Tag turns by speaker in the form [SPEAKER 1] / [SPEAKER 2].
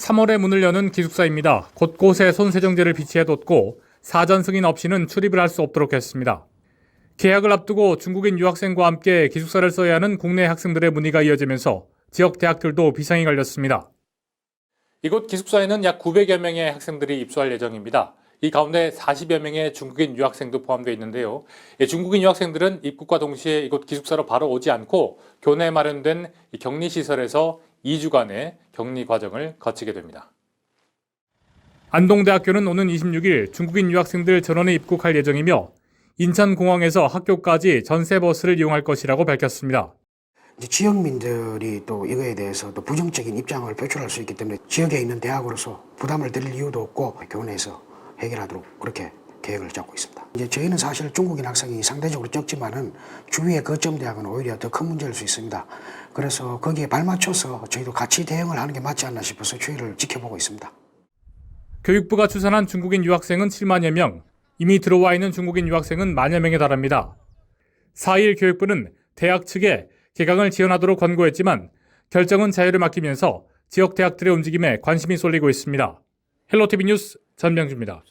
[SPEAKER 1] 3월에 문을 여는 기숙사입니다. 곳곳에 손세정제를 비치해뒀고 사전 승인 없이는 출입을 할 수 없도록 했습니다. 개학을 앞두고 중국인 유학생과 함께 기숙사를 써야 하는 국내 학생들의 문의가 이어지면서 지역 대학들도 비상이 걸렸습니다. 이곳 기숙사에는 약 900여 명의 학생들이 입소할 예정입니다. 이 가운데 40여 명의 중국인 유학생도 포함되어 있는데요. 이 중국인 유학생들은 입국과 동시에 이곳 기숙사로 바로 오지 않고 교내에 마련된 이 격리시설에서 2주간의 격리 과정을 거치게 됩니다. 안동대학교는 오는 26일 중국인 유학생들 전원이 입국할 예정이며 인천공항에서 학교까지 전세버스를 이용할 것이라고 밝혔습니다.
[SPEAKER 2] 지역민들이 또 이거에 대해서 또 부정적인 입장을 표출할 수 있기 때문에 지역에 있는 대학으로서 부담을 드릴 이유도 없고 교내에서 해결하도록 그렇게 계획을 잡고 있습니다. 이제 저희는 사실 중국인 학생이 상대적으로 적지만은 주위의 거점 대학은 오히려 더 큰 문제일 수 있습니다. 그래서 거기에 발맞춰서 저희도 같이 대응을 하는 게 맞지 않나 싶어서 추이를 지켜보고 있습니다.
[SPEAKER 1] 교육부가 추산한 중국인 유학생은 7만여 명, 이미 들어와 있는 중국인 유학생은 만여 명에 달합니다. 4일 교육부는 대학 측에 개강을 지원하도록 권고했지만 결정은 자유를 맡기면서 지역 대학들의 움직임에 관심이 쏠리고 있습니다. 헬로티비 뉴스 전명주입니다.